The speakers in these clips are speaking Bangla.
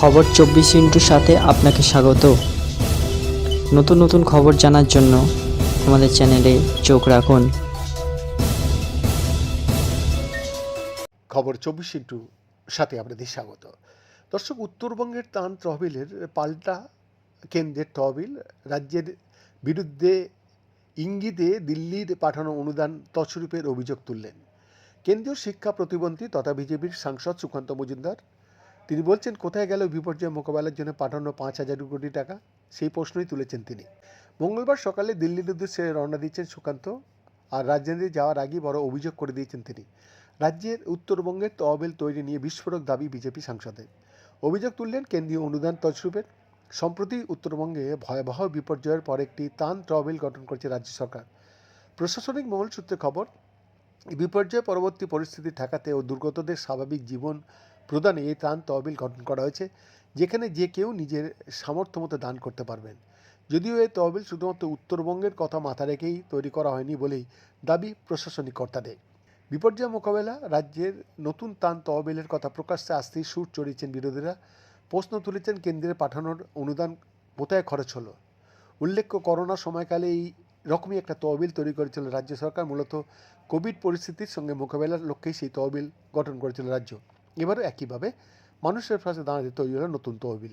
খবর চব্বিশ ইন্টুর সাথে আপনাকে স্বাগত। নতুন নতুন খবর জানার জন্য আমাদের চ্যানেলে চোখ রাখুন। খবর চব্বিশ ইন্টু সাথে আপনাদের স্বাগত। দর্শক, উত্তরবঙ্গের তান তহবিলের পাল্টা কেন্দ্রের তহবিল রাজ্যের বিরুদ্ধে ইঙ্গিতে দিল্লির পাঠানো অনুদান তছরূপের অভিযোগ তুললেন। কেন্দ্রীয় শিক্ষা প্রতিমন্ত্রী তথা বিজেপির সাংসদ সুকান্ত মজুমদার তিনি বলছেন, কোথায় গেল বিপর্যয় মোকাবেলার জন্য পাঠানো পাঁচ হাজার কোটি টাকা? সেই প্রশ্নই তুলেছেন তিনি। মঙ্গলবার সকালে দিল্লির উদ্দেশ্যে রওনা দিচ্ছেন সুকান্ত আর রাজধানীতে যাওয়ার আগেই বড় অভিযোগ করে দিয়েছেন তিনি। রাজ্যের উত্তরবঙ্গের তহবিল তৈরি নিয়ে বিস্ফোরক দাবি বিজেপি সাংসদের। অভিযোগ তুললেন, কেন্দ্রীয় অনুদান তছরূপের। সম্প্রতি উত্তরবঙ্গে ভয়াবহ বিপর্যয়ের পর একটি তান তহবিল গঠন করেছে রাজ্য সরকার। প্রশাসনিক মহল সূত্রে খবর, বিপর্যয় পরবর্তী পরিস্থিতি ঠেকাতে ও দুর্গতদের স্বাভাবিক জীবন প্রদানে এই ত্রাণ তহবিল গঠন করা হয়েছে, যেখানে যে কেউ নিজের সামর্থ্য মতো দান করতে পারবেন। যদিও এই তহবিল শুধুমাত্র উত্তরবঙ্গের কথা মাথা রেখেই তৈরি করা হয়নি বলেই দাবি প্রশাসনিক কর্তাদের। বিপর্যয় মোকাবেলা, রাজ্যের নতুন ত্রাণ তহবিলের কথা প্রকাশ্যে আসতেই সুর চড়িয়েছেন বিরোধীরা। প্রশ্ন তুলেছেন কেন্দ্রের পাঠানোর অনুদান কোথায় খরচ হলো? উল্লেখ্য, করোনা সময়কালে এই রকমই একটা তহবিল তৈরি করেছিল রাজ্য সরকার। মূলত কোভিড পরিস্থিতির সঙ্গে মোকাবেলার লক্ষ্যেই সেই তহবিল গঠন করেছিল রাজ্য। এবারও একইভাবে মানুষের পাশে দাঁড়াতে তৈরি হলো নতুন তহবিল।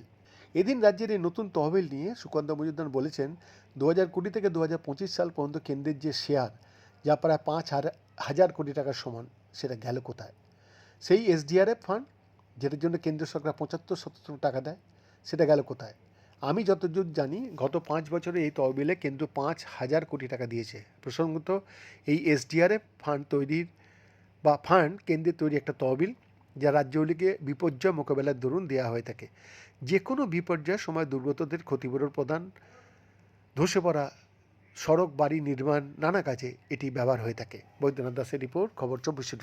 এদিন রাজ্যের এই নতুন তহবিল নিয়ে সুকান্ত মজুমদার বলেছেন দু হাজার কুড়ি থেকে দু হাজার পঁচিশ সাল পর্যন্ত কেন্দ্রের যে শেয়ার, যা প্রায় পাঁচ হাজার- কোটি টাকার সমান, সেটা গেল কোথায়? সেই এসডিআরএফ ফান্ড যেটার জন্য কেন্দ্র সরকার পঁচাত্তর সত্তর টাকা দেয়, সেটা গেল কোথায়? আমি যতদূর জানি, গত পাঁচ বছরে এই তহবিলে কেন্দ্র পাঁচ হাজার কোটি টাকা দিয়েছে। প্রসঙ্গত, এই এসডিআরএফ ফান্ড তৈরির বা ফান্ড কেন্দ্রের তৈরি একটা তহবিল যা রাজ্যগুলিকে বিপর্যয় মোকাবেলার দরুন দেওয়া হয়ে থাকে। যে কোনো বিপর্যয়ের সময় দুর্গতদের ক্ষতিপূরণ প্রদান, ধসে পড়া, সড়ক বাড়ি নির্মাণ, নানা কাজে এটি ব্যবহার হয়ে থাকে। বৈদ্যনাথ দাসের রিপোর্ট, খবর চব্বিশে